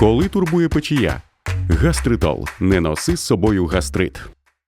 Коли турбує печія? Гастритол. Не носи з собою гастрит.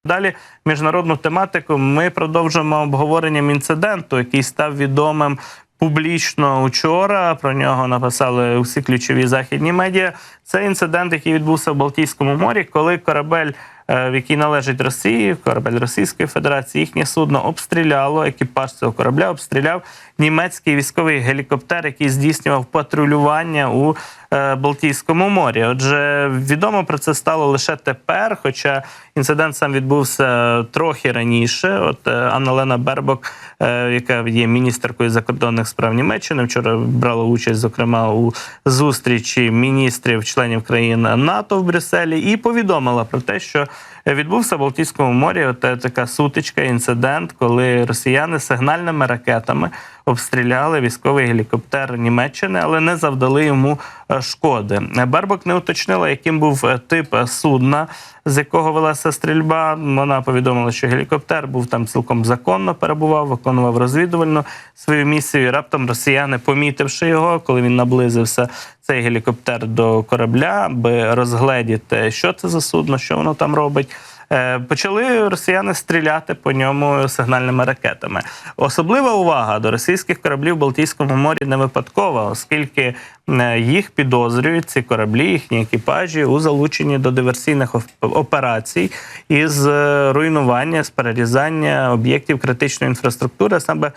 Далі міжнародну тематику ми продовжимо обговоренням інциденту, який став відомим публічно учора. Про нього написали усі ключові західні медіа. Це інцидент, який відбувся в Балтійському морі, коли корабель, в який належить Росії, корабель Російської Федерації, їхнє судно обстріляло. Екіпаж цього корабля обстріляв німецький військовий гелікоптер, який здійснював патрулювання у е, Балтійському морі. Отже, відомо про це стало лише тепер, хоча інцидент сам відбувся трохи раніше. От е, Анна Лена Бербок, е, яка є міністеркою закордонних справ Німеччини, вчора брала участь, зокрема, у зустрічі міністрів членів країн НАТО в Брюсселі, і повідомила про те, що відбувся в Балтійському морі от е, така сутичка, інцидент, коли росіяни сигнальними ракетами обстріляли військовий гелікоптер Німеччини, але не завдали йому е, шкоди. Бербок не уточнила, яким був е, тип судна, з якого велася стрільба. Вона повідомила, що гелікоптер був там цілком законно перебував, виконував розвідувальну свою місію. І раптом росіяни, помітивши його, коли він наблизився цей гелікоптер до корабля, аби розгледіти, що це за судно, що воно там робить. Е, Почали росіяни стріляти по ньому сигнальними ракетами. Особлива увага до російських кораблів в Балтійському морі не випадкова, оскільки е, їх підозрюють ці кораблі, їхні екіпажі у залученні до диверсійних операцій із е, руйнування, з перерізання об'єктів критичної інфраструктури, саме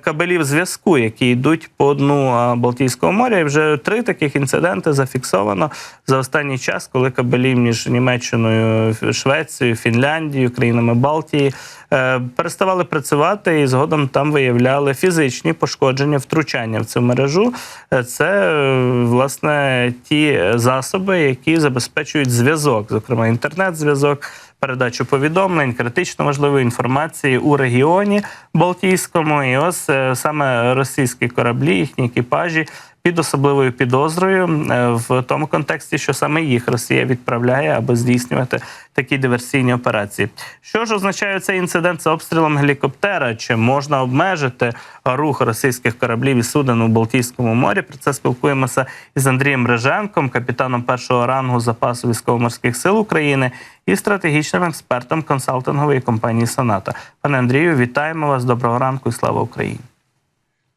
кабелів зв'язку, які йдуть по дну Балтійського моря. І вже три таких інциденти зафіксовано за останній час, коли кабелі між Німеччиною, Швецією, Фінляндією, країнами Балтії е, переставали працювати і згодом там виявляли фізичні пошкодження, втручання в цю мережу. Е, Це е, власне ті засоби, які забезпечують зв'язок, зокрема інтернет-зв'язок передачу повідомлень, критично важливої інформації у регіоні Балтійському. І ось е, саме російські кораблі, їхні екіпажі під особливою підозрою е, в тому контексті, що саме їх Росія відправляє, аби здійснювати такі диверсійні операції. Що ж означає цей інцидент з обстрілом гелікоптера? Чи можна обмежити рух російських кораблів і суден у Балтійському морі? Про це спілкуємося із Андрієм Реженком, капітаном першого рангу запасу військово-морських сил України і стратегічним експертом консалтингової компанії Соната. Пане Андрію, вітаємо вас. Доброго ранку і слава Україні.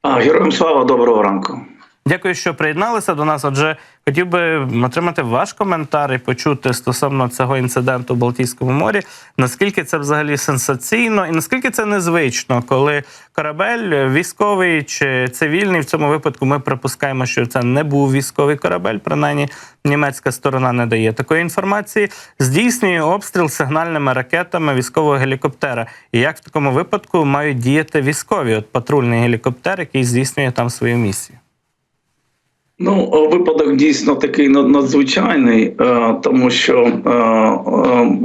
Героям слава, доброго ранку. Дякую, що приєдналися до нас. Отже, хотів би отримати ваш коментар і почути стосовно цього інциденту в Балтійському морі. Наскільки це взагалі сенсаційно, і наскільки це незвично, коли корабель військовий чи цивільний в цьому випадку ми припускаємо, що це не був військовий корабель, принаймні німецька сторона не дає такої інформації. Здійснює обстріл сигнальними ракетами військового гелікоптера. І як в такому випадку мають діяти військові? От патрульний гелікоптер, який здійснює там свою місію. Ну, е, випадок дійсно такий надзвичайний, е, тому що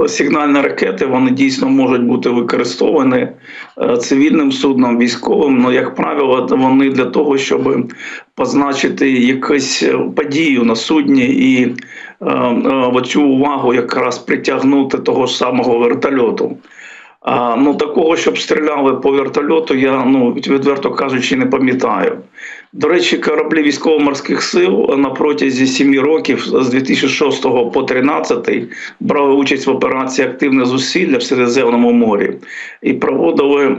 е, сигнальні ракети вони дійсно можуть бути використовані цивільним судном, військовим. Ну, як правило, вони для того, щоб позначити якусь подію на судні і оцю увагу якраз притягнути того ж самого вертольоту. А, ну такого, щоб стріляли по вертольоту, я ну відверто кажучи, не пам'ятаю. До речі, кораблі військово-морських сил на протязі семи років з 2006 по 2013 брали участь в операції Активне зусилля в Середземному морі і проводили е,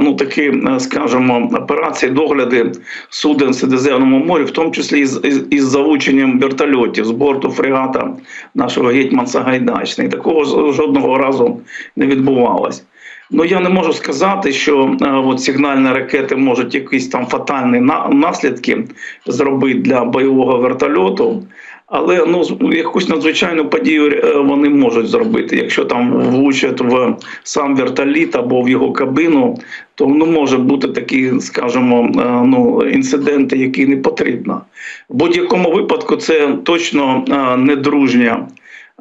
ну такі, е, скажімо, операції догляди суден в Середземному морі, в тому числі із, із, із залученням вертольотів з борту фрегата нашого гетьман Сагайдачний. Такого жодного разу не відбувалось. Ну я не можу сказати, що е, от сигнальні ракети можуть якісь там фатальні на, наслідки зробити для бойового вертольоту. Але ну якусь надзвичайну подію е, вони можуть зробити. Якщо там влучать в сам вертоліт або в його кабину, то ну може бути такі, скажімо, е, ну інциденти, які не потрібно. В будь-якому випадку це точно е, не дружня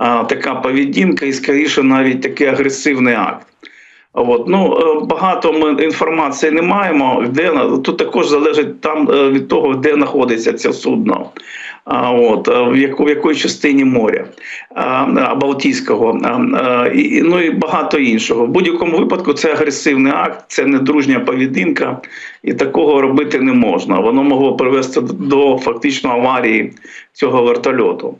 е, така поведінка, і скоріше навіть такий агресивний акт. От ну е, багато ми інформації не маємо. Де тут також залежить там е, від того, де знаходиться це судно. А от е, в яку в якої частині моря а, Балтійського, а, і ну і багато іншого. В будь-якому випадку це агресивний акт, це недружня поведінка, і такого робити не можна. Воно могло привести до фактично аварії цього вертольоту.